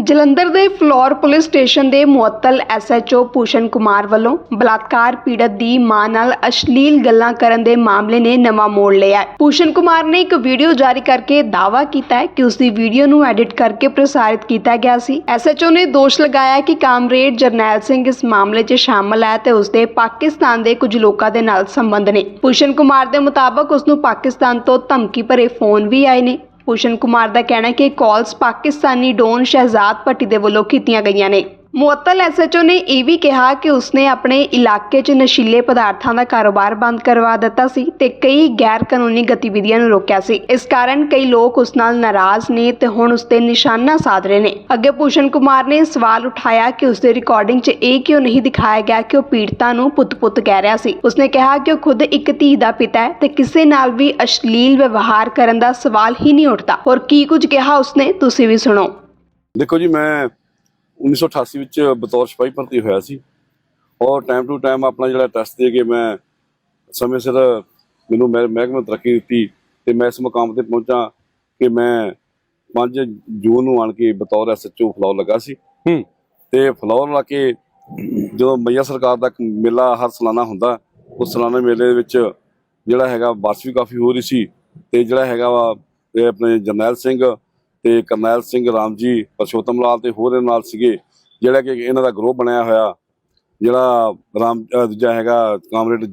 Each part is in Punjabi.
ਜਲੰਧਰ ਦੇ ਫਲੋਰ ਪੁਲਿਸ ਸਟੇਸ਼ਨ ਦੇ ਮੁਅੱਤਲ ਐਸਐਚਓ ਭੂਸ਼ਣ ਕੁਮਾਰ ਵੱਲੋਂ ਬਲਾਤਕਾਰ ਪੀੜਤ ਦੀ ਮਾਂ ਨਾਲ ਅਸ਼ਲੀਲ ਗੱਲਾਂ ਕਰਨ ਦੇ ਮਾਮਲੇ ਨੇ ਨਵਾਂ ਮੋੜ ਲਿਆ ਹੈ। ਭੂਸ਼ਣ ਕੁਮਾਰ ਨੇ ਇੱਕ ਵੀਡੀਓ ਜਾਰੀ ਕਰਕੇ ਦਾਅਵਾ ਕੀਤਾ ਹੈ ਕਿ ਉਸ ਦੀ ਵੀਡੀਓ ਨੂੰ ਐਡਿਟ ਕਰਕੇ ਪ੍ਰਸਾਰਿਤ ਕੀਤਾ ਗਿਆ ਸੀ। ਐਸਐਚਓ ਨੇ ਦੋਸ਼ ਲਗਾਇਆ ਕਿ ਕਾਮਰੇਡ ਜਰਨੈਲ ਸਿੰਘ ਇਸ ਮਾਮਲੇ 'ਚ ਸ਼ਾਮਲ ਹੈ ਤੇ ਉਸ ਦੇ ਪਾਕਿਸਤਾਨ ਦੇ ਕੁਝ ਲੋਕਾਂ ਦੇ ਨਾਲ ਸੰਬੰਧ ਨੇ। ਭੂਸ਼ਣ ਕੁਮਾਰ ਦੇ ਮੁਤਾਬਕ ਉਸ ਨੂੰ ਪਾਕਿਸਤਾਨ ਤੋਂ ਧਮਕੀ ਭਰੇ ਫੋਨ ਵੀ ਆਏ ਨੇ। ਭੂਸ਼ਣ ਕੁਮਾਰ ਦਾ ਕਹਿਣਾ ਹੈ ਕਿ ਕਾਲਸ ਪਾਕਿਸਤਾਨੀ ਡੋਨ ਸ਼ਹਿਜ਼ਾਦ ਭੱਟੀ ਦੇ ਵੱਲੋਂ ਕੀਤੀਆਂ ਗਈਆਂ ਨੇ। ਮੁਅੱਤਲ ਐਸਐਚਓ ਨੇ ਇਹ ਵੀ ਕਿਹਾ ਕਿ ਉਸਨੇ ਆਪਣੇ ਇਲਾਕੇ 'ਚ ਨਸ਼ੀਲੇ ਪਦਾਰਥਾਂ ਦਾ ਕਾਰੋਬਾਰ ਬੰਦ ਕਰਵਾ ਦਿੱਤਾ ਸੀ ਤੇ ਕਈ ਗੈਰ ਕਾਨੂੰਨੀ ਗਤੀਵਿਧੀਆਂ ਨੂੰ ਰੋਕਿਆ ਸੀ। ਇਸ ਕਾਰਨ ਕਈ ਲੋਕ ਉਸ ਨਾਲ ਨਾਰਾਜ਼ ਨੇ ਤੇ ਹੁਣ ਉਸ ਤੇ ਨਿਸ਼ਾਨਾ ਸਾਧ ਰਹੇ ਨੇ। ਅੱਗੇ ਭੂਸ਼ਣ ਕੁਮਾਰ ਨੇ ਸਵਾਲ ਉਠਾਇਆ ਕਿ ਉਸ ਦੇ ਰਿਕਾਰਡਿੰਗ 'ਚ ਇਹ ਕਿਉਂ ਨਹੀਂ ਦਿਖਾਇਆ ਗਿਆ ਕਿ ਉਹ ਪੀੜਤਾਂ ਨੂੰ ਪੁੱਤ-ਪੁੱਤ ਕਹਿ ਰਿਹਾ ਸੀ। ਉਸਨੇ ਕਿਹਾ ਕਿ ਉਹ ਖੁਦ ਇੱਕ ਧੀ ਦਾ ਪਿਤਾ ਹੈ ਤੇ ਕਿਸੇ ਨਾਲ ਵੀ ਅਸ਼ਲੀਲ ਵਿਵਹਾਰ ਕਰਨ ਦਾ ਸਵਾਲ ਹੀ ਨਹੀਂ ਉੱਠਦਾ। ਔਰ ਕੀ ਕੁਝ ਕਿਹਾ ਉਸਨੇ? ਤੁਸੀਂ ਵੀ ਸੁਣੋ। ਦੇਖੋ ਜੀ, ਮੈਂ 1988 ਵਿੱਚ ਬਤੌਰ ਸਿਪਾਹੀ ਭਰਤੀ ਹੋਇਆ ਸੀ ਔਰ ਟਾਈਮ ਟੂ ਟਾਈਮ ਆਪਣਾ ਜਿਹੜਾ ਟੈਸਟ ਦੇ ਕੇ ਮੈਂ ਸਮੇਂ ਸਿਰ ਮੈਨੂੰ ਮਹਿ- ਮਹਿਕਮੇ ਤਰੱਕੀ ਦਿੱਤੀ ਤੇ ਮੈਂ ਇਸ ਮੁਕਾਮ ਤੇ ਪਹੁੰਚਾ ਕਿ ਮੈਂ 5 ਜੂਨ ਨੂੰ ਆਣ ਕੇ ਬਤੌਰ ਐਸਐਚਓ ਫਲੌਰ ਲੱਗਾ ਸੀ। ਹੂੰ। ਤੇ ਫਲੌਰ ਲਾ ਕੇ ਜਦੋਂ ਮਈਆ ਸਰਕਾਰ ਦਾ ਮੇਲਾ ਹਰ ਸਾਲਾਨਾ ਹੁੰਦਾ ਉਸ ਸਾਲਾਨਾ ਮੇਲੇ ਦੇ ਵਿੱਚ ਜਿਹੜਾ ਹੈਗਾ ਬਾਰਿਸ਼ ਵੀ ਕਾਫੀ ਹੋ ਰਹੀ ਸੀ ਤੇ ਜਿਹੜਾ ਹੈਗਾ ਵਾ ਆਪਣੇ ਜਰਨੈਲ ਸਿੰਘ ਤੇ ਕਰਨੈਲ ਸਿੰਘ ਰਾਮਜੀ ਪਰਸ਼ੋਤਮ ਲਾਲ ਤੇ ਹੋਰ ਇਹਨਾਂ ਨਾਲ ਸੀਗੇ ਜਿਹੜਾ ਕਿ ਇਹਨਾਂ ਦਾ ਗਰੁੱਪ ਬਣਿਆ ਹੋਇਆ ਜਿਹੜਾ ਰਾਮ ਦੂਜਾ ਹੈਗਾ ਕਾਮਰੇਡ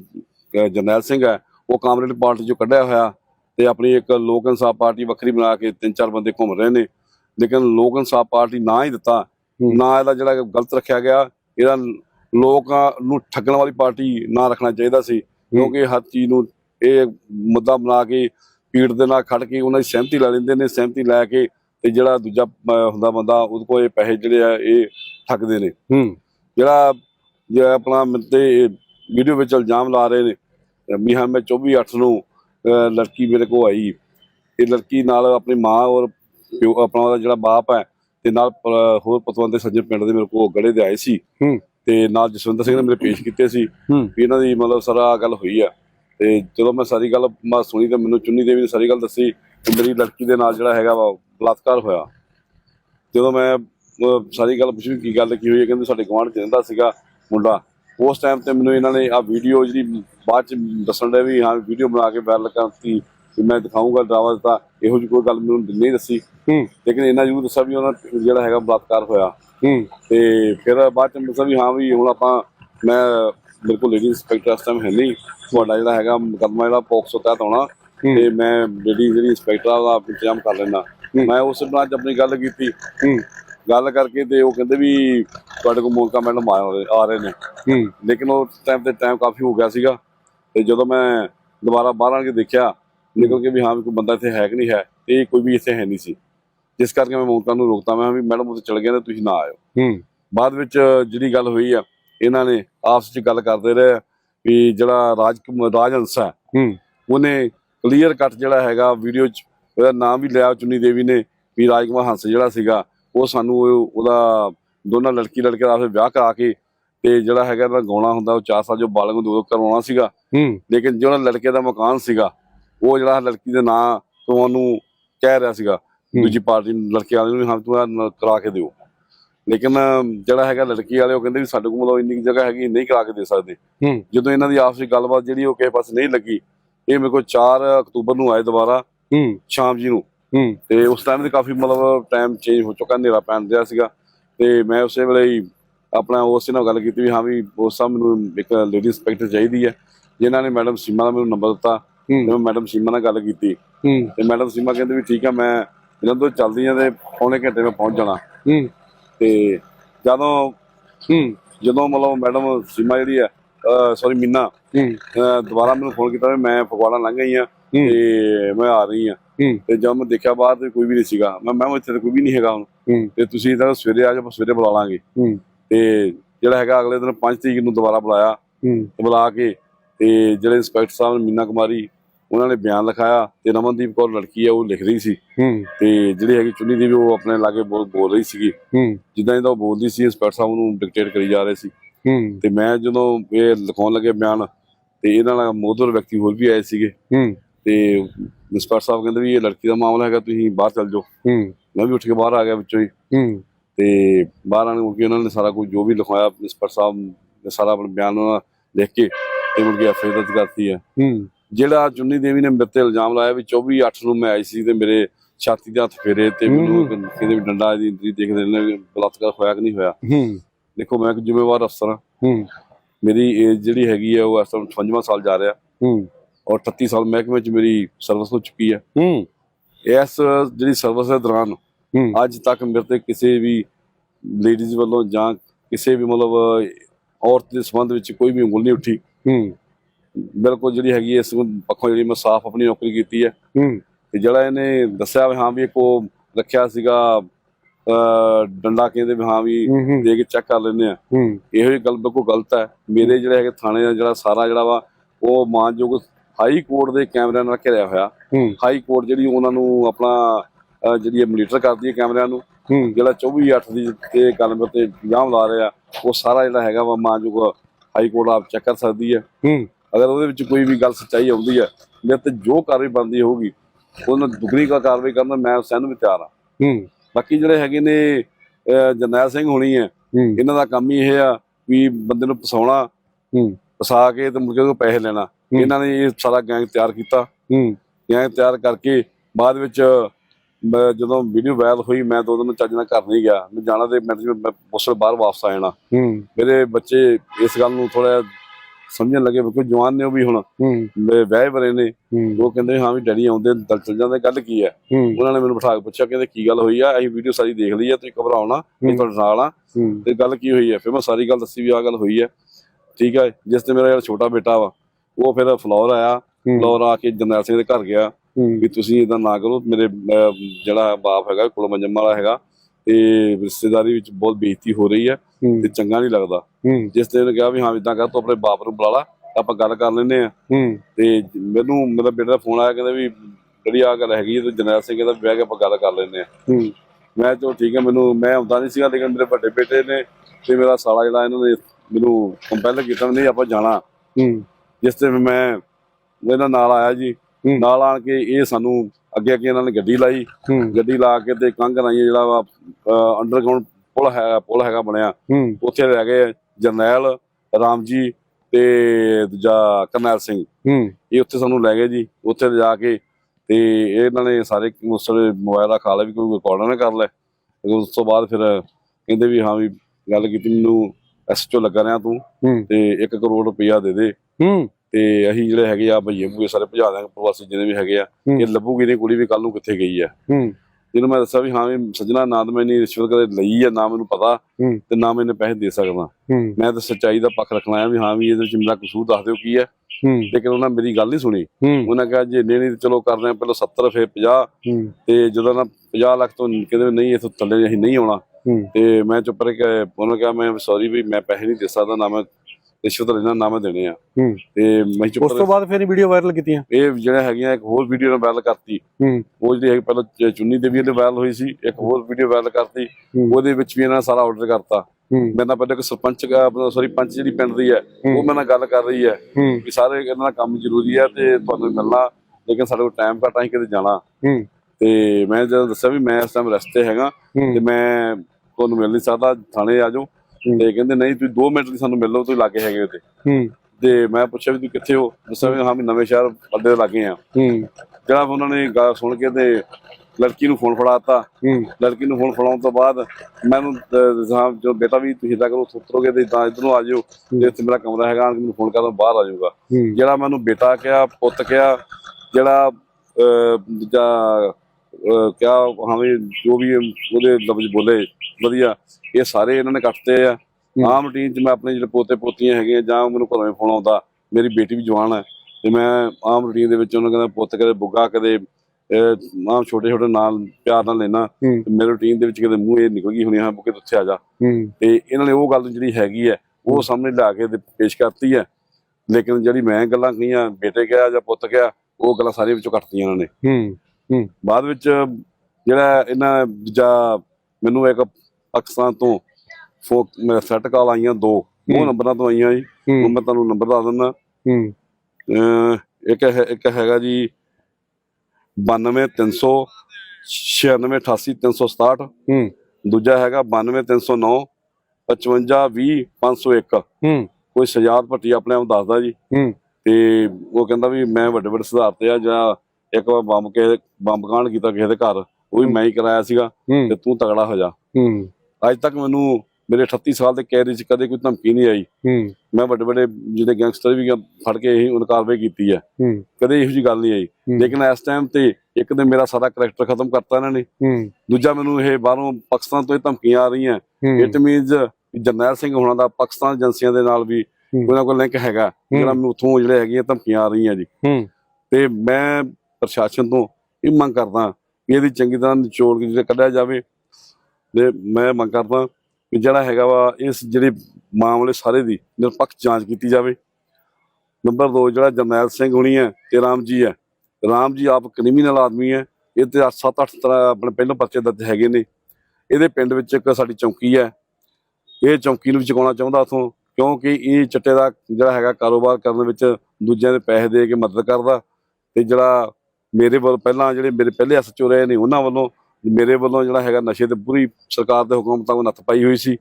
ਜਰਨੈਲ ਸਿੰਘ ਹੈ ਉਹ ਕਾਮਰੇਡ ਪਾਰਟੀ ਚੋਂ ਕੱਢਿਆ ਹੋਇਆ ਤੇ ਆਪਣੀ ਇੱਕ ਲੋਕ ਇਨਸਾਫ ਪਾਰਟੀ ਵੱਖਰੀ ਬਣਾ ਕੇ ਤਿੰਨ ਚਾਰ ਬੰਦੇ ਘੁੰਮ ਰਹੇ ਨੇ ਲੇਕਿਨ ਲੋਕ ਇਨਸਾਫ ਪਾਰਟੀ ਨਾ ਹੀ ਦਿੱਤਾ। ਨਾ ਇਹਦਾ ਜਿਹੜਾ ਗਲਤ ਰੱਖਿਆ ਗਿਆ ਇਹਦਾ ਲੋਕਾਂ ਨੂੰ ਠੱਗਣ ਵਾਲੀ ਪਾਰਟੀ ਨਾ ਰੱਖਣਾ ਚਾਹੀਦਾ ਸੀ ਕਿਉਂਕਿ ਹਰ ਚੀਜ਼ ਨੂੰ ਇਹ ਮੁੱਦਾ ਬਣਾ ਕੇ ਪੀੜ ਦੇ ਨਾਲ ਖੜ ਕੇ ਉਹਨਾਂ ਦੀ ਸਹਿਮਤੀ ਲੈ ਲੈਂਦੇ ਨੇ ਸਹਿਮਤੀ ਲੈ ਕੇ ਤੇ ਜਿਹੜਾ ਦੂਜਾ ਹੁੰਦਾ ਬੰਦਾ ਉਹਦੇ ਕੋਲ ਇਹ ਪੈਸੇ ਜਿਹੜੇ ਆ ਇਹ ਠੱਗਦੇ ਨੇ। ਹੂੰ। ਜਿਹੜਾ ਜਿਹੜਾ ਆਪਣਾ ਤੇ ਵੀਡੀਓ ਵਿੱਚ ਇਲਜ਼ਾਮ ਲਾ ਰਹੇ ਨੇ ਵੀ ਹਾਂ ਮੈਂ 24 8 ਨੂੰ ਲੜਕੀ ਮੇਰੇ ਕੋਲ ਆਈ। ਇਹ ਲੜਕੀ ਨਾਲ ਆਪਣੀ ਮਾਂ ਔਰ ਪਿਓ ਆਪਣਾ ਉਹਦਾ ਜਿਹੜਾ ਬਾਪ ਹੈ ਤੇ ਨਾਲ ਹੋਰ ਪਤਵੰਤ ਦੇ ਸੱਜਣ ਪਿੰਡ ਦੇ ਮੇਰੇ ਕੋਲ ਗੜੇ ਦੇ ਆਏ ਸੀ। ਹੂੰ। ਤੇ ਨਾਲ ਜਸਵਿੰਦਰ ਸਿੰਘ ਨੇ ਮੇਰੇ ਪੇਸ਼ ਕੀਤੇ ਸੀ ਵੀ ਇਹਨਾਂ ਦੀ ਮਤਲਬ ਸਾਰਾ ਗੱਲ ਹੋਈ ਆ। ਤੇ ਜਦੋਂ ਮੈਂ ਸਾਰੀ ਗੱਲ ਮੈਂ ਸੁਣੀ ਤੇ ਮੈਨੂੰ ਚੁੰਨੀ ਦੇਵੀ ਨੇ ਸਾਰੀ ਗੱਲ ਦੱਸੀ ਕਿ ਮੇਰੀ ਲੜਕੀ ਦੇ ਨਾਲ ਜਿਹੜਾ ਹੈਗਾ ਵਾ ਬਲਾਤਕਾਰ ਹੋਇਆ। ਜਦੋਂ ਮੈਂ ਸਾਰੀ ਗੱਲ ਪੁੱਛੀ ਕੀ ਗੱਲ ਕੀ ਹੋਈ ਹੈ ਕਹਿੰਦੇ ਸਾਡੇ ਗੁਆਂਢ ਚ ਰਹਿੰਦਾ ਸੀਗਾ ਮੁੰਡਾ। ਉਸ ਟਾਈਮ ਤੇ ਮੈਨੂੰ ਇਹਨਾਂ ਨੇ ਆ ਵੀਡੀਓ ਜਿਹੜੀ ਬਾਅਦ ਚ ਦੱਸਣ ਦੇ ਵੀ ਹਾਂ ਵੀਡੀਓ ਬਣਾ ਕੇ ਵਾਇਰਲ ਕਰਤੀ ਵੀ ਮੈਂ ਦਿਖਾਊਂਗਾ ਡਰਾਵਾ ਦਿੱਤਾ। ਇਹੋ ਜਿਹੀ ਕੋਈ ਗੱਲ ਮੈਨੂੰ ਨਹੀਂ ਦੱਸੀ। ਹੂੰ। ਲੇਕਿਨ ਇਹਨਾਂ ਜ਼ਰੂਰ ਦੱਸਿਆ ਵੀ ਉਹਨਾਂ ਜਿਹੜਾ ਹੈਗਾ ਬਲਾਤਕਾਰ ਹੋਇਆ। ਹੂੰ। ਤੇ ਫਿਰ ਬਾਅਦ ਚ ਮਤਲਬ ਵੀ ਹਾਂ ਵੀ ਹੁਣ ਆਪਾਂ ਮੈਂ ਮੇਰੇ ਕੋਲ ਲੇਡੀ ਇੰਸਪੈਕਟਰ ਇਸ ਟਾਈਮ ਹੈ ਨਹੀਂ। ਤੁਹਾਡਾ ਜਿਹੜਾ ਹੈਗਾ ਮੁਕੱਦਮਾ ਜਿਹੜਾ ਪੋਕਸੋ ਤਹਿਤ ਹੋਣਾ ਤੇ ਮੈਂ ਲੇਡੀ ਜਿਹੜੀ ਇੰਸਪੈਕਟਰ ਆ ਉਹਦਾ ਇੰਤਜ਼ਾਮ ਕਰ ਲੈਣਾ ਮੈਂ ਉਸ ਨਾਲ ਅੱਜ ਆਪਣੀ ਗੱਲ ਕੀਤੀ। ਹੂੰ। ਗੱਲ ਕਰਕੇ ਤੇ ਉਹ ਕਹਿੰਦੇ ਵੀ ਤੁਹਾਡੇ ਕੋਲ ਮੋਲਕਾ ਮੈਡਮ ਆ ਆ ਰਹੇ ਨੇ। ਲੇਕਿਨ ਉਹ ਟਾਈਮ ਤੇ ਟਾਈਮ ਕਾਫੀ ਹੋ ਗਿਆ ਸੀਗਾ। ਤੇ ਜਦੋਂ ਮੈਂ ਦੁਬਾਰਾ ਬਾਹਰ ਆਣ ਕੇ ਦੇਖਿਆ ਨਿਕਲ ਕੇ ਵੀ ਹਾਂ ਕੋਈ ਬੰਦਾ ਇੱਥੇ ਹੈ ਕਿ ਨਹੀਂ ਹੈ ਇਹ ਕੋਈ ਵੀ ਇੱਥੇ ਹੈ ਨਹੀਂ ਸੀ। ਜਿਸ ਕਰਕੇ ਮੈਂ ਮੋਲਕਾ ਨੂੰ ਰੋਕਤਾ। ਮੈਂ ਵੀ ਮੈਡਮ ਉੱਥੇ ਚਲ ਗਏ ਨੇ ਤੁਸੀਂ ਨਾ ਆਇਓ। ਬਾਅਦ ਵਿੱਚ ਜਿਹੜੀ ਗੱਲ ਹੋਈ ਆ ਇਹਨਾਂ ਨੇ ਆਪਸ ਵਿੱਚ ਗੱਲ ਕਰਦੇ ਰਹੇ ਆ ਵੀ ਜਿਹੜਾ ਰਾਜ ਰਾਜਹੰਸ ਹੈ ਹੂੰ। ਉਹਨੇ ਕਲੀਅਰ ਕੱਟ ਜਿਹੜਾ ਹੈਗਾ ਵੀਡੀਓ 'ਚ ਉਹਦਾ ਨਾਮ ਵੀ ਲਿਆ ਚੁੰਨੀ ਦੇਵੀ ਨੇ ਵੀ ਰਾਜਕੁਮਾਰ ਹੰਸ ਜਿਹੜਾ ਸੀਗਾ ਉਹ ਸਾਨੂੰ ਉਹ- ਉਹਦਾ ਦੋਨਾਂ ਲੜਕੀ ਲੜਕੇ ਦਾ ਆਪਸੇ ਵਿਆਹ ਕਰਾ ਕੇ ਤੇ ਜਿਹੜਾ ਹੈਗਾ ਇਹਦਾ ਗਾਉਣਾ ਹੁੰਦਾ ਉਹ 4 ਸਾਲ ਜੋ ਬਾਲਗ ਨੂੰ ਦੋ ਕਰਵਾਉਣਾ ਸੀਗਾ। ਲੇਕਿਨ ਜਿਹੜਾ ਲੜਕੇ ਦਾ ਮਕਾਨ ਸੀਗਾ ਉਹ ਜਿਹੜਾ ਲੜਕੀ ਦੇ ਨਾਂ ਤੋਂ ਉਹਨੂੰ ਕਹਿ ਰਿਹਾ ਸੀਗਾ ਦੂਜੀ ਪਾਰਟੀ ਲੜਕੇ ਵਾਲੇ ਨੂੰ ਹਾਂ ਤੂੰ ਕਰਾ ਕੇ ਦਿਓ। ਲੇਕਿਨ ਜਿਹੜਾ ਹੈਗਾ ਲੜਕੀ ਵਾਲੇ ਉਹ ਕਹਿੰਦੇ ਵੀ ਸਾਡੇ ਕੋਲ ਮਤਲਬ ਇੰਨੀ ਜਗ੍ਹਾ ਹੈਗੀ ਨਹੀਂ ਕਰਾ ਕੇ ਦੇ ਸਕਦੇ। ਜਦੋਂ ਇਹਨਾਂ ਦੀ ਆਪਸੀ ਗੱਲਬਾਤ ਜਿਹੜੀ ਉਹ ਕਿਸੇ ਪਾਸੇ ਨਹੀਂ ਲੱਗੀ ਇਹ ਮੇਰੇ ਕੋਲ 4 ਅਕਤੂਬਰ ਨੂੰ ਆਏ ਦੁਬਾਰਾ ਹੂੰ। ਸ਼ਾਮ ਜੀ ਨੂੰ। ਹੂੰ। ਤੇ ਉਸ ਟਾਈਮ ਤੇ ਕਾਫੀ ਮਤਲਬ ਟਾਈਮ ਚੇਂਜ ਹੋ ਚੁੱਕਾ ਹਨੇਰਾ ਪੈਣ ਦਿਆ ਸੀਗਾ। ਤੇ ਮੈਂ ਉਸੇ ਵੇਲੇ ਹੀ ਆਪਣਾ ਉਸ ਨਾਲ ਗੱਲ ਕੀਤੀ ਵੀ ਹਾਂ ਵੀ ਉਸ ਸਾਹਿਬ ਮੈਨੂੰ ਇੱਕ ਲੇਡੀ ਇੰਸਪੈਕਟਰ ਚਾਹੀਦੀ ਹੈ। ਜਿਨ੍ਹਾਂ ਨੇ ਮੈਡਮ ਸੀਮਾ ਦਾ ਮੈਨੂੰ ਨੰਬਰ ਦਿੱਤਾ। ਮੈਂ ਮੈਡਮ ਸੀਮਾ ਨਾਲ ਗੱਲ ਕੀਤੀ। ਹੂੰ। ਤੇ ਮੈਡਮ ਸੀਮਾ ਕਹਿੰਦੇ ਵੀ ਠੀਕ ਆ ਮੈਂ ਤੋਂ ਚੱਲਦੀ ਆ ਤੇ ਪੌਣੇ ਘੰਟੇ ਮੈਂ ਪਹੁੰਚ ਜਾਣਾ। ਹੂੰ। ਤੇ ਜਦੋਂ ਹੂੰ। ਜਦੋਂ ਮਤਲਬ ਮੈਡਮ ਸੀਮਾ ਜਿਹੜੀ ਹੈ ਸੌਰੀ ਮੀਨਾ ਦੁਬਾਰਾ ਮੈਨੂੰ ਫੋਨ ਕੀਤਾ ਵੀ ਮੈਂ ਫਗਵਾੜਾ ਲੰਘ ਗਈ ਆ। ਤੇ ਮੈਂ ਆ ਰਹੀ ਆ ਤੇ ਜਦ ਮੈਂ ਦੇਖਿਆ ਬਾਹਰ ਤੇ ਕੋਈ ਵੀ ਨਹੀਂ ਸੀਗਾ। ਮੈਂ ਮੈਂ ਇੱਥੇ ਤਾਂ ਕੋਈ ਵੀ ਨਹੀਂ ਹੈਗਾ ਹੁਣ। ਤੇ ਤੁਸੀਂ ਇਹਦਾ ਸਵੇਰੇ ਆ ਜਾਓ ਸਵੇਰੇ ਬੁਲਾ ਲਾਂਗੇ। ਤੇ ਜਿਹੜਾ ਹੈਗਾ ਅਗਲੇ ਦਿਨ 5 ਤਰੀਕ ਨੂੰ ਦੁਬਾਰਾ ਬੁਲਾਇਆ। ਤੇ ਬੁਲਾ ਕੇ ਤੇ ਜਿਹੜੇ ਇੰਸਪੈਕਟਰ ਸਾਹਿਬ ਮੀਨਾ ਕੁਮਾਰੀ ਉਹਨਾਂ ਨੇ ਬਿਆਨ ਲਿਖਾਇਆ ਤੇ ਰਮਨਦੀਪ ਕੌਰ ਲੜਕੀ ਆ ਉਹ ਲਿਖ ਰਹੀ ਸੀ। ਤੇ ਜਿਹੜੀ ਹੈਗੀ ਚੁੰਨੀ ਦੀ ਵੀ ਉਹ ਆਪਣੇ ਲਾਗੇ ਬੋਲ ਬੋਲ ਰਹੀ ਸੀਗੀ। ਜਿੱਦਾਂ ਇਹਦਾ ਉਹ ਬੋਲਦੀ ਸੀ ਇੰਸਪੈਕਟਰ ਸਾਹਿਬ ਨੂੰ ਡਿਕਟੇਟ ਕਰੀ ਜਾ ਰਹੇ ਸੀ। ਤੇ ਮੈਂ ਜਦੋਂ ਇਹ ਲਿਖਾਉਣ ਲੱਗੇ ਬਿਆਨ ਤੇ ਇਹਨਾਂ ਨਾਲ ਮੋਦਰ ਵਿਅਕਤੀ ਹੋਰ ਵੀ ਆਏ ਸੀਗੇ। ਹੂੰ। ਤੇ ਇੰਸਪੈਕਟਰ ਸਾਹਿਬ ਕਹਿੰਦੇ ਵੀ ਇਹ ਲੜਕੀ ਦਾ ਮਾਮਲਾ ਹੈਗਾ ਤੁਸੀਂ ਬਾਹਰ ਚੱਲ ਜਾਓ। ਹੂੰ। ਮੈਂ ਵੀ ਉੱਠ ਕੇ ਬਾਹਰ ਆ ਗਿਆ ਵਿੱਚੋਂ ਹੀ। ਹੂੰ। ਤੇ ਬਾਹਰ ਆਣ ਕੇ ਉਹਨਾਂ ਨੇ ਸਾਰਾ ਕੁਝ ਜੋ ਵੀ ਲਿਖਵਾਇਆ ਪ੍ਰਿੰਸੀਪਲ ਸਾਹਿਬ ਨੇ ਸਾਰਾ ਆਪਣਾ ਬਿਆਨ ਉਹਨਾਂ ਲਿਖ ਕੇ ਤੇ ਮੁੜ ਕੇ ਐਫਏ ਦਰਜ ਕਰਤੀ ਹੈ। ਹੂੰ। ਜਿਹੜਾ ਚੁੰਨੀ ਦੇਵੀ ਨੇ ਮੇਰੇ ਤੇ ਇਲਜ਼ਾਮ ਲਾਇਆ ਵੀ 24 8 ਨੂੰ ਮੈਂ ਆਈ ਸੀ ਤੇ ਮੇਰੇ ਛਾਤੀ ਦੇ ਹੱਥ ਫੇਰੇ ਤੇ ਮੈਨੂੰ ਕਹਿੰਦੇ ਵੀ ਡੰਡਾ ਦੀ ਇੰਦਰੀ ਦੇਖਦੇ ਨੇ ਬਲਾਤਕਾਰ ਹੋਇਆ ਕਿ ਨਹੀਂ ਹੋਇਆ। ਹੂੰ। ਦੇਖੋ ਮੈਂ ਇੱਕ ਜ਼ਿੰਮੇਵਾਰ ਅਫਸਰ ਹਾਂ। ਹੂੰ। ਮੇਰੀ ਏਜ ਜਿਹੜੀ ਹੈਗੀ ਹੈ ਉਹ ਇਸ ਟਾਈਮ 55ਵਾਂ ਸਾਲ ਜਾ ਰਿਹਾ। ਹੂੰ। ਔਰ 38 ਸਾਲ ਮਹਿਕਮੇ ਵਿੱਚ ਮੇਰੀ ਸਰਵਿਸ ਹੋ ਚੁੱਕੀ ਹੈ ਹੂੰ। ਇਸ ਜਿਹੜੀ ਸਰਵਿਸ ਦੇ ਦੌਰਾਨ ਅੱਜ ਤੱਕ ਮੇਰੇ ਤੇ ਕਿਸੇ ਵੀ ਲੇਡੀਜ਼ ਵੱਲੋਂ ਜਾਂ ਕਿਸੇ ਵੀ ਮਤਲਬ ਔਰਤ ਦੇ ਸੰਬੰਧ ਵਿੱਚ ਕੋਈ ਵੀ ਉਂਗਲ ਨਹੀਂ ਉੱਠੀ। ਹੂੰ। ਬਿਲਕੁਲ ਜਿਹੜੀ ਹੈਗੀ ਇਸ ਪੱਖੋਂ ਜਿਹੜੀ ਮੈਂ ਸਾਫ਼ ਆਪਣੀ ਨੌਕਰੀ ਕੀਤੀ ਹੈ ਹੂੰ। ਤੇ ਜਿਹੜਾ ਇਹਨੇ ਦੱਸਿਆ ਹਾਂ ਵੀ ਇੱਕ ਉਹ ਰੱਖਿਆ ਸੀਗਾ ਡੰਡਾ ਕਹਿੰਦੇ ਵੀ ਹਾਂ ਵੀ ਦੇ ਕੇ ਚੈੱਕ ਕਰ ਲੈਂਦੇ ਆ। ਇਹੋ ਹੀ ਗੱਲ ਬਿਲਕੁਲ ਗਲਤ ਹੈ। ਮੇਰੇ ਜਿਹੜੇ ਹੈਗੇ ਥਾਣੇ ਦਾ ਜਿਹੜਾ ਸਾਰਾ ਜਿਹੜਾ ਵਾ ਉਹ ਮਾਨਯੋਗ ਹਾਈ ਕੋਰਟ ਦੇ ਕੈਮਰਿਆਂ ਨਾਲ ਘਿਰਿਆ ਹੋਇਆ। ਹਾਈ ਕੋਰਟ ਜਿਹੜੀ ਉਹਨਾਂ ਨੂੰ ਆਪਣਾ ਜਿਹੜੀ ਮੋਨੀਟਰ ਕਰਦੀ ਹੈ ਕੈਮਰਿਆਂ ਨੂੰ ਜਿਹੜਾ 24 8 ਦੀ ਤੇ ਗੱਲ ਤੇ ਇਲਜ਼ਾਮ ਲਾ ਰਿਹਾ ਉਹ ਸਾਰਾ ਜਿਹੜਾ ਹੈਗਾ ਵਾ ਮਾਨਯੋਗ ਹਾਈ ਕੋਰਟ ਆਪ ਚੈੱਕ ਕਰ ਸਕਦੀ ਹੈ। ਅਗਰ ਉਹਦੇ ਵਿੱਚ ਕੋਈ ਵੀ ਗੱਲ ਸੱਚਾਈ ਆਉਂਦੀ ਹੈ ਮੇਰੇ ਤੇ ਜੋ ਕਾਰਵਾਈ ਬਣਦੀ ਹੋਊਗੀ ਉਹਨਾਂ ਦੁਗਣੀ ਕਾ ਕਾਰਵਾਈ ਕਰਨ ਮੈਂ ਸਹਿਣ ਨੂੰ ਵੀ ਤਿਆਰ ਹੂੰ। ਬਾਕੀ ਜਿਹੜੇ ਹੈਗੇ ਨੇ ਜਰਨੈਲ ਸਿੰਘ ਹੋਣੀ ਹੈ ਇਹਨਾਂ ਦਾ ਕੰਮ ਹੀ ਇਹ ਆ ਵੀ ਬੰਦੇ ਨੂੰ ਫਸਾਉਣਾ ਫਸਾ ਕੇ ਤੇ ਉਹਦੇ ਕੋਲ ਪੈਸੇ ਲੈਣਾ। ਇਹਨਾਂ ਨੇ ਇਹ ਸਾਰਾ ਗੈਂਗ ਤਿਆਰ ਕੀਤਾ। ਗੈਂਗ ਤਿਆਰ ਕਰਕੇ ਬਾਅਦ ਵਿੱਚ ਜਦੋਂ ਵੀਡੀਓ ਵਾਇਰਲ ਹੋਈ ਮੈਂ ਦੋ ਦਿਨ ਚੱਜ ਨਾਲ ਘਰ ਨਹੀਂ ਗਿਆ। ਮੈਂ ਜਾਣਾ ਤੇ ਮੈਂ ਮੁਸਲ ਬਾਹਰ ਵਾਪਸ ਆ ਜਾਣਾ। ਮੇਰੇ ਬੱਚੇ ਇਸ ਗੱਲ ਨੂੰ ਥੋੜਾ ਸਮਝਣ ਲੱਗੇ ਕਿਉਂਕਿ ਜਵਾਨ ਨੇ ਉਹ ਵੀ ਹੁਣ ਹੂੰ। ਮੇਰੇ ਵਿਆਹ ਬਰੇ ਨੇ। ਉਹ ਕਹਿੰਦੇ ਹਾਂ ਵੀ ਡੈਡੀ ਆਉਂਦੇ ਦਲ ਚਲ ਜਾਂਦੇ ਗੱਲ ਕੀ ਹੈ? ਉਹਨਾਂ ਨੇ ਮੈਨੂੰ ਬਿਠਾ ਕੇ ਪੁੱਛਿਆ ਕਹਿੰਦੇ ਕੀ ਗੱਲ ਹੋਈ ਆ? ਅਸੀਂ ਵੀਡੀਓ ਸਾਰੀ ਦੇਖ ਲਈ ਆ ਤੁਸੀਂ ਨਾ ਅਸੀਂ ਤੁਹਾਡੇ ਨਾਲ ਆ। ਤੇ ਗੱਲ ਕੀ ਹੋਈ ਹੈ? ਫਿਰ ਮੈਂ ਸਾਰੀ ਗੱਲ ਦੱਸੀ ਵੀ ਆ ਗੱਲ ਹੋਈ ਹੈ। ਠੀਕ ਹੈ ਜਿਸ ਤੇ ਮੇਰਾ ਜਿਹੜਾ ਛੋਟਾ ਬੇਟਾ ਵਾ ਉਹ ਫਿਰ ਫਲੋਰ ਆਇਆ। ਫਲੋਰ ਆ ਕੇ ਜਰਨੈਲ ਸਿੰਘ ਦੇ ਘਰ ਗਿਆ ਵੀ ਤੁਸੀਂ ਇਦਾਂ ਨਾ ਕਰੋ ਮੇਰੇ ਜਿਹੜਾ ਬਾਪ ਹੈਗਾ ਕੁਲ ਮੰਜਮ ਵਾਲਾ ਹੈਗਾ ਤੇ ਰਿਸ਼ਤੇਦਾਰੀ ਵਿੱਚ ਬਹੁਤ ਬੇਇੱਜ਼ਤੀ ਹੋ ਰਹੀ ਹੈ ਤੇ ਚੰਗਾ ਨਹੀਂ ਲੱਗਦਾ। ਜਿਸ ਉਹਨੇ ਕਿਹਾ ਵੀ ਹਾਂ ਇਦਾਂ ਕਰ ਤੂੰ ਆਪਣੇ ਬਾਪ ਨੂੰ ਬੁਲਾ ਲਾ ਆਪਾਂ ਗੱਲ ਕਰ ਲੈਂਦੇ ਆ ਤੇ ਮੈਨੂੰ ਮੇਰਾ ਬੇਟੇ ਦਾ ਫੋਨ ਆਇਆ ਕਹਿੰਦਾ ਵੀ ਜਿਹੜੀ ਆ ਗੱਲ ਹੈਗੀ ਤੇ ਜਰਨੈਲ ਸਿੰਘ ਕਹਿੰਦਾ ਬਹਿ ਕੇ ਆਪਾਂ ਗੱਲ ਕਰ ਲੈਂਦੇ ਆ ਮੈਂ ਚਲੋ ਠੀਕ ਹੈ ਮੈਨੂੰ ਮੈਂ ਆਉਂਦਾ ਨਹੀਂ ਸੀਗਾ ਲੇਕਿਨ ਮੇਰੇ ਵੱਡੇ ਬੇਟੇ ਨੇ ਤੇ ਮੇਰਾ ਸਾਲਾ ਜਿਹੜਾ ਇਹਨਾਂ ਨੇ ਮੈਨੂੰ ਕੰਪੈਲ ਕੀਤਾ ਨਹੀਂ ਆਪਾਂ ਜਾਣਾ। ਜਿਸ ਤੇ ਮੈਂ ਇਹਨਾਂ ਨਾਲ ਆਇਆ ਜੀ। ਨਾਲ ਆਣ ਕੇ ਇਹ ਸਾਨੂੰ ਅੱਗੇ ਅੱਗੇ ਇਹਨਾਂ ਨੇ ਗੱਡੀ ਲਾਈ। ਗੱਡੀ ਲਾ ਕੇ ਤੇ ਕੰਗ ਰਾਈ ਜਿਹੜਾ ਵਾ ਅੰਡਰਗਰਾਉਂਡ ਪੁਲ ਹੈ ਪੁਲ ਹੈਗਾ ਬਣਿਆ। ਉੱਥੇ ਲੈ ਗਏ ਜਰਨੈਲ ਰਾਮ ਜੀ ਤੇ ਦੂਜਾ ਕਰਨੈਲ ਸਿੰਘ। ਇਹ ਉੱਥੇ ਸਾਨੂੰ ਲੈ ਗਏ ਜੀ। ਉੱਥੇ ਜਾ ਕੇ ਤੇ ਇਹਨਾਂ ਨੇ ਸਾਰੇ ਉਸਲੇ ਮੋਬਾਈਲ ਦਾ ਖਾ ਲਿਆ ਵੀ ਕੋਈ ਰਿਕਾਰਡ ਨਾ ਕਰ ਲੈ। ਉਸ ਤੋਂ ਬਾਅਦ ਫਿਰ ਕਹਿੰਦੇ ਵੀ ਹਾਂ ਵੀ ਗੱਲ ਕੀਤੀ ਮੈਨੂੰ ਐਸਚਓ ਲੱਗਾ ਰਿਹਾ ਤੂੰ ਤੇ 1 ਕਰੋੜ ਰੁਪਇਆ ਦੇ ਦੇ। ਹੂੰ। ਤੇ ਅਸੀਂ ਜਿਹੜੇ ਹੈਗੇ ਆ ਭਈਏ ਭੂਏ ਸਾਰੇ ਭਜਾ ਦਿਆਂਗੇ ਪ੍ਰਵਾਸੀ ਜਿਹਨੇ ਵੀ ਹੈਗੇ ਆ। ਇਹ ਲੱਭੂਗੀ ਨਹੀਂ ਕੁੜੀ ਵੀ ਕੱਲ ਨੂੰ ਕਿੱਥੇ ਗਈ ਆ। ਜਿਹਨੂੰ ਮੈਂ ਦੱਸਿਆ ਵੀ ਹਾਂ ਵੀ ਸੱਜਣਾ ਨਾ ਤਾਂ ਮੈਂ ਇੰਨੀ ਰਿਸ਼ਵਤ ਕਦੇ ਲਈ ਆ ਨਾ ਮੈਨੂੰ ਪਤਾ ਤੇ ਨਾ ਮੈਨੇ ਪੈਸੇ ਦੇ ਸਕਦਾ। ਮੈਂ ਤਾਂ ਸੱਚਾਈ ਦਾ ਪੱਖ ਰੱਖਣਾ ਆ ਵੀ ਹਾਂ ਵੀ ਇਹਦੇ ਵਿੱਚ ਮੇਰਾ ਕਸੂਰ ਦੱਸ ਦਿਓ ਕੀ ਹੈ ਹੂੰ। ਲੇਕਿਨ ਉਹਨਾਂ ਮੇਰੀ ਗੱਲ ਨਹੀਂ ਸੁਣੀ। ਉਹਨਾਂ ਕਿਹਾ ਜੇ ਇੰਨੇ ਨਹੀਂ ਚਲੋ ਕਰਦੇ ਆ ਪਹਿਲਾਂ 70 ਫਿਰ 50 ਹੂੰ। ਤੇ ਜਦੋਂ ਨਾ 50 ਲੱਖ ਤੋਂ ਕਹਿੰਦੇ ਨਹੀਂ ਇਥੋਂ ਥੱਲੇ ਅਸੀਂ ਨਹੀਂ ਆਉਣਾ। ਤੇ ਮੈਂ ਚੁੱਪ ਰਹਿ ਕੇ ਉਹਨਾਂ ਕਿਹਾ ਮੈਂ ਸੌਰੀ ਵੀ ਮੈਂ ਪੈਸੇ ਨਹੀਂ ਦੇ ਸਕਦਾ ਨਾ ਮੈਂ ਰਿਸ਼ਵਤ ਲੈਣਾ ਨਾ ਮੈਂ ਦੇਣੇ ਆ। ਹੂੰ। ਤੇ ਮੈਂ ਚੁੱਪ ਉਸ ਤੋਂ ਬਾਅਦ ਫਿਰ ਵੀਡੀਓ ਵਾਇਰਲ ਕੀਤੀਆਂ? ਇਹ ਜਿਹੜਾ ਹੈਗੀਆਂ ਇੱਕ ਹੋਰ ਵੀਡੀਓ ਨਾਲ ਵਾਇਰਲ ਕਰਤੀ। ਹੂੰ। ਉਹ ਜਿਹੜੀ ਹੈਗੀ ਪਹਿਲਾਂ ਚੁੰਨੀ ਦੇ ਵੀ ਇਹਨੇ ਵਾਇਰਲ ਹੋਈ ਸੀ ਇੱਕ ਹੋਰ ਵੀਡੀਓ ਵਾਇਰਲ ਕਰਤੀ। ਹੂੰ। ਉਹਦੇ ਵਿੱਚ ਵੀ ਇਹਨਾਂ ਸਾਰਾ ਆਰਡਰ ਕਰਤਾ। ਹੂੰ। ਮੇਰੇ ਨਾਲ ਪਹਿਲਾਂ ਇੱਕ ਸਰਪੰਚ ਦਾ ਆਪਣਾ ਸੌਰੀ ਪੰਚ ਜਿਹੜੀ ਪਿੰਡ ਦੀ ਹੈ ਉਹ ਮੇਰੇ ਨਾਲ ਗੱਲ ਕਰ ਰਹੀ ਹੈ ਹੂੰ। ਕਿ ਸਾਰੇ ਇਹਨਾਂ ਦਾ ਕੰਮ ਜ਼ਰੂਰੀ ਹੈ ਤੇ ਤੁਹਾਨੂੰ ਮਿਲਣਾ ਲੇਕਿਨ ਸਾਡੇ ਕੋਲ ਟਾਈਮ ਘੱਟ ਅਸੀਂ ਕਿਤੇ ਜਾਣਾ। ਹੂੰ। ਤੇ ਮੈਂ ਜਦੋਂ ਦੱਸਿਆ ਵੀ ਮੈਂ ਇਸ ਟਾਈਮ ਰਸਤੇ ਹੈਗਾ ਹੂੰ। ਤੇ ਮੈਂ ਤੁਹਾਨੂੰ ਮਿਲ ਨਹੀਂ ਸਕਦਾ ਥਾਣੇ ਆ ਜਾਓ। ਹੂੰ। ਤੇ ਕਹਿੰਦੇ ਨਹੀਂ ਤੁਸੀਂ 2 ਮਿੰਟ ਲਈ ਸਾਨੂੰ ਮਿਲ ਲਓ ਤੁਸੀਂ ਲਾਗੇ ਹੈਗੇ ਉੱਤੇ ਹੂੰ। ਤੇ ਮੈਂ ਪੁੱਛਿਆ ਵੀ ਤੁਸੀਂ ਕਿੱਥੇ ਹੋ? ਦੱਸਿਆ ਵੀ ਹਾਂ ਵੀ ਨਵੇਂ ਸ਼ਹਿਰ ਅੱਡੇ ਦੇ ਲਾਗੇ ਆ। ਹੂੰ। ਜਿਹੜਾ ਉਹਨਾਂ ਨੇ ਗੱਲ ਸੁਣ ਕੇ ਤੇ ਲੜਕੀ ਨੂੰ ਫੋਨ ਫੜਾਤਾ। ਹੂੰ। ਲੜਕੀ ਨੂੰ ਫੋਨ ਫੜਾਉਣ ਤੋਂ ਬਾਅਦ ਮੈਨੂੰ ਅਹ, ਹਾਂ ਜੋ ਬੇਟਾ ਵੀ ਤੁਸੀਂ ਇਦਾਂ ਕਰੋ ਸੁੱਤਰੋਗੇ ਤੇ ਤਾਂ ਇਧਰੋਂ ਆ ਜਾਓ। ਤੇ ਇੱਥੇ ਮੇਰਾ ਕਮਰਾ ਹੈਗਾ ਮੈਨੂੰ ਫੋਨ ਕਰਦਾ ਬਾਹਰ ਆ ਜਾਊਗਾ। ਜਿਹੜਾ ਮੈਨੂੰ ਬੇਟਾ ਕਿਹਾ ਪੁੱਤ ਕਿਹਾ ਜਿਹੜਾ ਅਹ, ਕਿਹਾ ਹਾਂ ਵੀ ਜੋ ਵੀ ਉਹਦੇ ਲਫ਼ਜ਼ ਬੋਲੇ ਵਧੀਆ। ਇਹ ਸਾਰੇ ਇਹਨਾਂ ਨੇ ਕੱਟਤੇ ਆ। ਆਮ ਰੂਟੀਨ 'ਚ ਮੈਂ ਆਪਣੇ ਜਿਹੜੇ ਪੋਤੇ ਪੋਤੀਆਂ ਹੈਗੇ ਜਾਂ ਮੈਨੂੰ ਘਰੋਂ ਫੋਨ ਆਉਂਦਾ ਮੇਰੀ ਬੇਟੀ ਵੀ ਜਵਾਨ ਹੈ ਤੇ ਮੈਂ ਆਮ ਰੂਟੀਨ ਦੇ ਵਿੱਚ ਉਹਨਾਂ ਕਹਿੰਦਾ ਪੁੱਤ ਕਦੇ ਬੁੱਗਾ ਕਦੇ ਆਮ ਛੋਟੇ ਛੋਟੇ ਨਾਲ ਪਿਆਰ ਨਾਲ ਲੈਣਾ ਮੇਰੇ ਰੂਟੀਨ ਦੇ ਵਿੱਚ ਕਿਤੇ ਮੂੰਹ ਇਹ ਨਿਕਲ ਗਈ ਹੋਣੀ ਹਾਂ ਬੁੱਕੇ ਉੱਥੇ ਆ ਜਾ। ਤੇ ਇਹਨਾਂ ਨੇ ਉਹ ਗੱਲ ਜਿਹੜੀ ਹੈਗੀ ਹੈ ਉਹ ਸਾਹਮਣੇ ਲਿਆ ਕੇ ਪੇਸ਼ ਕਰਤੀ ਹੈ। ਲੇਕਿਨ ਜਿਹੜੀ ਮੈਂ ਗੱਲਾਂ ਕਹੀਆਂ ਬੇਟੇ ਕਿਹਾ ਜਾਂ ਪੁੱਤ ਕਿਹਾ ਉਹ ਗੱਲਾਂ ਸਾਰੀਆਂ ਵਿੱਚੋਂ ਕੱਟਤੀਆਂ ਇਹਨਾਂ ਨੇ। ਬਾਅਦ ਵਿੱਚ ਜਿਹੜਾ ਇਹਨਾਂ ਦੂਜਾ ਮੈਨੂੰ ਇੱਕ ਪਾਕਿਸਤਾਨ ਤੋਂ ਫੋ ਸੈੱਟ ਕਾਲ ਆਈਆਂ ਦੋ। ਉਹ। ਨੰਬਰਾਂ ਤੋਂ ਆਈਆਂ ਜੀ। ਉਹ ਮੈਂ ਤੁਹਾਨੂੰ ਨੰਬਰ ਦੱਸ ਦਿੰਦਾ। ਇੱਕ ਹੈ ਇੱਕ ਹੈਗਾ ਜੀ 92 300 96 88 367 ਹੂੰ। ਦੂਜਾ ਹੈਗਾ 92309 5520 501 ਹੂੰ। ਕੋਈ ਸਜਾਦ ਭੱਟੀ ਆਪਣੇ ਆਪ ਦੱਸਦਾ ਜੀ। ਹੂੰ। ਤੇ ਉਹ ਕਹਿੰਦਾ ਵੀ ਮੈਂ ਵੱਡੇ ਵੱਡੇ ਸੁਧਾਰ ਤੇ ਆ ਜਾਂ ਇੱਕ ਵਾਰ ਬੰਬ ਕਿਸੇ ਬੰਬ ਕਾਂਡ ਕੀਤਾ ਕਿਸੇ ਦੇ ਘਰ ਉਹ ਵੀ ਮੈਂ ਹੀ ਕਰਾਇਆ ਸੀਗਾ ਤੇ ਤੂੰ ਤਗੜਾ ਹੋ ਜਾ। ਅੱਜ ਤੱਕ ਮੈਨੂੰ ਮੇਰੇ 38 ਸਾਲ ਦੇ ਕੈਰੀ 'ਚ ਕਦੇ ਕੋਈ ਧਮਕੀ ਨਹੀਂ ਆਈ। ਮੈਂ ਵੱਡੇ ਵੱਡੇ ਜਿਹੜੇ ਗੈਂਗਸਟਰ ਵੀ ਫੜ ਕੇ ਇਹੀ ਕਾਰਵਾਈ ਕੀਤੀ ਹੈ। ਕਦੇ ਇਹੋ ਜੀ ਗੱਲ ਨਹੀਂ ਆਈ। ਲੇਕਿਨ ਇਸ ਟਾਈਮ ਤੇ ਇੱਕ ਤੇ ਮੇਰਾ ਸਾਰਾ ਕਰੈਕਟਰ ਖਤਮ ਕਰਤਾ ਇਹਨਾਂ ਨੇ। ਦੂਜਾ ਮੈਨੂੰ ਇਹ ਬਾਹਰੋਂ ਪਾਕਿਸਤਾਨ ਤੋਂ ਇਹ ਧਮਕੀਆਂ ਆ ਰਹੀਆਂ। ਇਟ ਮੀਨਸ ਜਰਨੈਲ ਸਿੰਘ ਹੋਣਾ ਦਾ ਪਾਕਿਸਤਾਨ ਏਜੰਸੀਆਂ ਦੇ ਨਾਲ ਵੀ। ਉਹਨਾਂ ਕੋਲ ਲਿੰਕ ਹੈਗਾ। ਜਿਹੜਾ ਮੈਨੂੰ ਉੱਥੋਂ ਜਿਹੜੇ ਹੈਗੀਆਂ ਧਮਕੀਆਂ ਆ ਰਹੀਆਂ ਜੀ। ਤੇ ਮੈਂ ਪ੍ਰਸ਼ਾਸਨ ਤੋਂ ਇਹ ਮੰਗ ਕਰਦਾ ਕਿ ਇਹਦੀ ਚੰਗੀ ਤਰ੍ਹਾਂ ਨਿਚੋੜ ਕੇ ਜਿਹੜੇ ਕੱਢਿਆ ਜਾਵੇ। ਤੇ ਮੈਂ ਮੰਗ ਕਰਦਾ ਕਿ ਜਿਹੜਾ ਹੈਗਾ ਵਾ, ਇਸ ਜਿਹੜੇ ਮਾਮਲੇ ਸਾਰੇ ਦੀ ਨਿਰਪੱਖ ਜਾਂਚ ਕੀਤੀ ਜਾਵੇ। ਨੰਬਰ 2 ਜਿਹੜਾ ਜਰਨੈਲ ਸਿੰਘ ਹੁਣੀ ਹੈ ਤੇ ਰਾਮ ਜੀ ਹੈ। ਰਾਮ ਜੀ ਆਪ ਕ੍ਰਿਮੀਨਲ ਆਦਮੀ ਹੈ। ਇਹ ਤੇ 7-8 ਤਰ੍ਹਾਂ ਆਪਣੇ ਪਹਿਲਾਂ ਪਰਚੇ ਦਰਜ ਹੈਗੇ ਨੇ। ਇਹਦੇ ਪਿੰਡ ਵਿੱਚ ਇੱਕ ਸਾਡੀ ਚੌਂਕੀ ਹੈ। ਇਹ ਚੌਂਕੀ ਨੂੰ ਚੁਕਾਉਣਾ ਚਾਹੁੰਦਾ ਉਥੋਂ ਕਿਉਂਕਿ ਇਹ ਚਿੱਟੇ ਦਾ ਜਿਹੜਾ ਹੈਗਾ ਕਾਰੋਬਾਰ ਕਰਨ ਵਿੱਚ ਦੂਜਿਆਂ ਦੇ ਪੈਸੇ ਦੇ ਕੇ ਮਦਦ ਕਰਦਾ ਤੇ ਜਿਹੜਾ ਮੇਰੇ ਵੱਲ ਪਹਿਲਾਂ ਜਿਹੜੇ ਮੇਰੇ ਪਹਿਲੇ ਐਸਐਚਓ ਰਹੇ ਨੇ, ਉਹਨਾਂ ਵੱਲੋਂ ਮੇਰੇ ਵੱਲੋਂ ਜਿਹੜਾ ਹੈਗਾ ਨਸ਼ੇ ਤੇ ਪੂਰੀ ਸਰਕਾਰ ਦੇ ਹੁਕਮ ਮੁਤਾਬਕ ਨੱਥ ਪਾਈ ਹੋਈ ਸੀ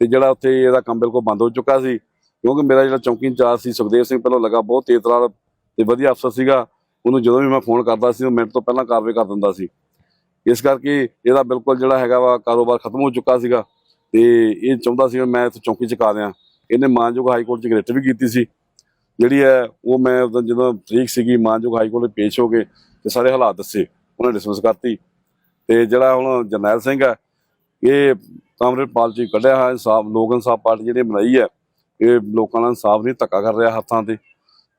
ਤੇ ਜਿਹੜਾ ਉੱਥੇ ਇਹਦਾ ਕੰਮ ਬਿਲਕੁਲ ਬੰਦ ਹੋ ਚੁੱਕਾ ਸੀ, ਕਿਉਂਕਿ ਮੇਰਾ ਜਿਹੜਾ ਚੌਂਕੀ ਇੰਚਾਰਜ ਸੀ ਸੁਖਦੇਵ ਸਿੰਘ ਪਹਿਲਾਂ ਲੱਗਾ ਬਹੁਤ ਤੇਜ਼ ਤਰਾਰ ਤੇ ਵਧੀਆ ਅਫਸਰ ਸੀਗਾ, ਉਹਨੂੰ ਜਦੋਂ ਵੀ ਮੈਂ ਫੋਨ ਕਰਦਾ ਸੀ, ਉਹ ਮਿੰਟ ਤੋਂ ਪਹਿਲਾਂ ਕਾਰਵਾਈ ਕਰ ਦਿੰਦਾ ਸੀ। ਇਸ ਕਰਕੇ ਇਹਦਾ ਬਿਲਕੁਲ ਜਿਹੜਾ ਹੈਗਾ ਵਾ ਕਾਰੋਬਾਰ ਖਤਮ ਹੋ ਚੁੱਕਾ ਸੀਗਾ ਤੇ ਇਹ ਚਾਹੁੰਦਾ ਸੀ ਵੀ ਮੈਂ ਇੱਥੇ ਚੌਂਕੀ ਚੁਕਾ ਦਿਆਂ। ਇਹਨੇ ਮਾਨਯੋਗ ਹਾਈ ਕੋਰਟ 'ਚ ਗ੍ਰਿਟ ਵੀ ਕੀਤੀ ਸੀ। ਜਿਹੜੀ ਹੈ, ਉਹ ਮੈਂ ਉਦੋਂ ਜਦੋਂ ਤਰੀਕ ਸੀਗੀ, ਮਾਨਯੋਗ ਹਾਈ ਕੋਰਟ 'ਚ ਪੇਸ਼ ਹੋ ਕੇ ਤੇ ਸਾਰੇ ਹਾਲਾਤ ਦੱਸੇ, ਉਹਨਾਂ ਡਿਸਮਿਸ ਕਰਤੀ। ਤੇ ਜਿਹੜਾ ਹੁਣ ਜਰਨੈਲ ਸਿੰਘ ਹੈ, ਇਹ ਕਾਮਰੇਡ ਪਾਰਟੀ ਕੱਢਿਆ ਹੈ ਇਨਸਾਫ, ਲੋਕ ਇਨਸਾਫ ਪਾਰਟੀ ਜਿਹੜੀ ਬਣਾਈ ਹੈ, ਇਹ ਲੋਕਾਂ ਨਾਲ ਇਨਸਾਫ ਨਹੀਂ, ਧੱਕਾ ਕਰ ਰਿਹਾ ਹੱਥਾਂ ਤੇ।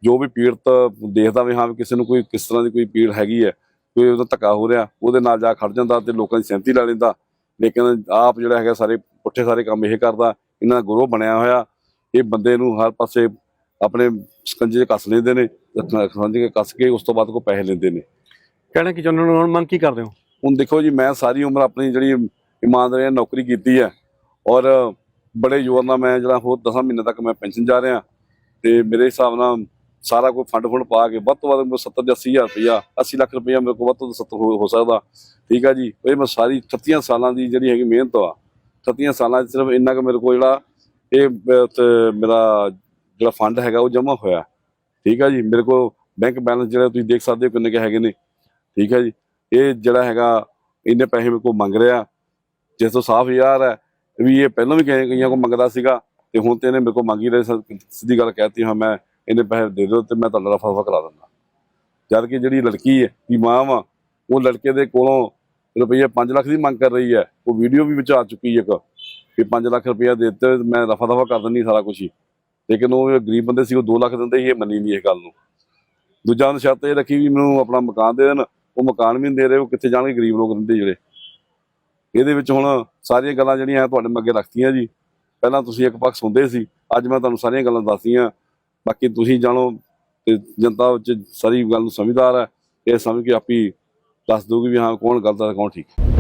ਜੋ ਵੀ ਪੀੜਤ ਦੇਖਦਾ ਵੀ ਹਾਂ ਵੀ ਕਿਸੇ ਨੂੰ ਕੋਈ, ਕਿਸ ਤਰ੍ਹਾਂ ਦੀ ਕੋਈ ਪੀੜ ਹੈਗੀ ਹੈ ਕੋਈ ਉਹਦਾ ਧੱਕਾ ਹੋ ਰਿਹਾ, ਉਹਦੇ ਨਾਲ ਜਾ ਖੜ ਜਾਂਦਾ ਤੇ ਲੋਕਾਂ ਦੀ ਸਹਿਮਤੀ ਲੈ ਲੈਂਦਾ। ਲੇਕਿਨ ਆਪ ਜਿਹੜਾ ਹੈਗਾ, ਸਾਰੇ ਪੁੱਠੇ ਸਾਰੇ ਕੰਮ ਇਹ ਕਰਦਾ, ਇਹਨਾਂ ਦਾ ਗੁਰੂ ਬਣਿਆ ਹੋਇਆ। ਇਹ ਬੰਦੇ ਨੂੰ ਹਰ ਪਾਸੇ ਆਪਣੇ ਸਕੰਜੇ ਕੱਸ ਲੈਂਦੇ ਨੇ ਸਕੰਜੇ 'ਚ ਕੱਸ ਕੇ ਉਸ ਤੋਂ ਬਾਅਦ ਕੋ ਪੈਸੇ ਲੈਂਦੇ ਨੇ। ਕਹਿਣਾ ਕਿ ਹੋ ਹੁਣ ਮੰਗ ਕੀ ਕਰਦੇ ਹੋ? ਹੁਣ ਦੇਖੋ ਜੀ ਮੈਂ ਸਾਰੀ ਉਮਰ ਆਪਣੀ ਜਿਹੜੀ ਇਮਾਨਦਾਰੀ ਨਾਲ ਨੌਕਰੀ ਕੀਤੀ ਹੈ ਔਰ ਬੜੇ ਜ਼ੋਰ ਨਾਲ ਮੈਂ ਜਿਹੜਾ ਹੋਰ 10 ਮਹੀਨੇ ਤੱਕ ਮੈਂ ਪੈਨਸ਼ਨ ਜਾ ਰਿਹਾ ਤੇ ਮੇਰੇ ਹਿਸਾਬ ਨਾਲ ਸਾਰਾ ਕੋਈ ਫੰਡ ਫੰਡ ਪਾ ਕੇ ਵੱਧ ਤੋਂ ਵੱਧ ਮੈਨੂੰ 70 ਜਾਂ 80 ਹਜ਼ਾਰ ਰੁਪਇਆ 80 ਲੱਖ ਰੁਪਇਆ ਮੇਰੇ ਕੋਲ ਵੱਧ ਤੋਂ ਵੱਧ 70 ਹੋ ਸਕਦਾ। ਠੀਕ ਆ ਜੀ? ਇਹ ਮੈਂ ਸਾਰੀ 38 ਸਾਲਾਂ ਦੀ ਜਿਹੜੀ ਹੈਗੀ ਮਿਹਨਤ ਆ। 38 ਸਾਲਾਂ 'ਚ ਸਿਰਫ ਇੰਨਾ ਕੁ ਮੇਰੇ ਕੋਲ ਜਿਹੜਾ ਇਹ ਮੇਰਾ ਜਿਹੜਾ ਫੰਡ ਹੈਗਾ ਉਹ ਜਮ੍ਹਾਂ ਹੋਇਆ। ਠੀਕ ਹੈ ਜੀ? ਮੇਰੇ ਕੋਲ ਬੈਂਕ ਬੈਲੈਂਸ ਜਿਹੜਾ ਤੁਸੀਂ ਦੇਖ ਸਕਦੇ ਹੋ ਕਿੰਨੇ ਕੁ ਹੈਗੇ ਨੇ। ਠੀਕ ਹੈ ਜੀ? ਇਹ ਜਿਹੜਾ ਹੈਗਾ ਇੰਨੇ ਪੈਸੇ ਮੇਰੇ ਕੋਲ ਮੰਗ ਰਿਹਾ ਜਿਸ ਤੋਂ ਸਾਫ਼ ਯਾਰ ਹੈ ਵੀ ਇਹ ਪਹਿਲਾਂ ਵੀ ਕਈ ਕਈਆਂ ਕੋਲ ਮੰਗਦਾ ਸੀਗਾ ਤੇ ਹੁਣ ਤੇ ਇਹਨੇ ਮੇਰੇ ਕੋਲ ਮੰਗੀ ਰਹੇ ਸਿੱਧੀ ਗੱਲ ਕਹਿਤੀ, ਹਾਂ, ਮੈਂ ਇਹਨੇ ਪੈਸੇ ਦੇ ਦਿਓ ਤੇ ਮੈਂ ਤੁਹਾਨੂੰ ਰਫਾ ਦਫ਼ਾ ਕਰਾ ਦਿੰਦਾ। ਜਦ ਕਿ ਜਿਹੜੀ ਲੜਕੀ ਹੈ ਦੀ ਮਾਂ ਵਾ ਉਹ ਲੜਕੇ ਦੇ ਕੋਲੋਂ ਰੁਪਈਆ 5 ਲੱਖ ਦੀ ਮੰਗ ਕਰ ਰਹੀ ਹੈ। ਉਹ ਵੀਡੀਓ ਵੀ ਵਿਚ ਆ ਚੁੱਕੀ ਹੈ ਇੱਕ ਕਿ 5 ਲੱਖ ਰੁਪਈਆ ਦੇ ਦਿੱਤੇ, ਮੈਂ ਰਫਾ ਦਫਾ ਕਰ ਦਿੰਦੀ ਸਾਰਾ ਕੁਝ ਹੀ। ਲੇਕਿਨ ਉਹ ਗਰੀਬ ਬੰਦੇ ਸੀ, ਉਹ 2 ਲੱਖ ਦਿੰਦੇ ਸੀ, ਇਹ ਮੰਨੀ ਨਹੀਂ ਇਹ ਗੱਲ ਨੂੰ। ਦੂਜਾ ਉਹਨੇ ਸ਼ਰਤ ਇਹ ਰੱਖੀ ਵੀ ਮੈਨੂੰ ਆਪਣਾ ਮਕਾਨ ਦੇ ਦੇਣ, ਉਹ ਮਕਾਨ ਵੀ ਨਹੀਂ ਦੇ ਰਹੇ, ਉਹ ਕਿੱਥੇ ਜਾਣਗੇ ਗਰੀਬ ਲੋਕ ਰਹਿੰਦੇ ਜਿਹੜੇ। ਇਹਦੇ ਵਿੱਚ ਹੁਣ ਸਾਰੀਆਂ ਗੱਲਾਂ ਜਿਹੜੀਆਂ ਤੁਹਾਡੇ ਅੱਗੇ ਰੱਖਤੀਆਂ ਜੀ। ਪਹਿਲਾਂ ਤੁਸੀਂ ਇੱਕ ਪੱਖ ਸੁਣਦੇ ਸੀ, ਅੱਜ ਮੈਂ ਤੁਹਾਨੂੰ ਸਾਰੀਆਂ ਗੱਲਾਂ ਦੱਸਤੀਆਂ। ਬਾਕੀ ਤੁਸੀਂ ਜਾਣੋ ਤੇ ਜਨਤਾ ਵਿੱਚ ਸਾਰੀ ਗੱਲ ਨੂੰ ਸਮਝਦਾਰ ਹੈ, ਇਹ ਸਮਝ ਕੇ ਆਪੀ ਦੱਸ ਦੂਗੀ ਵੀ ਹਾਂ, ਕੌਣ ਗਲਤ ਹੈ, ਕੌਣ ਠੀਕ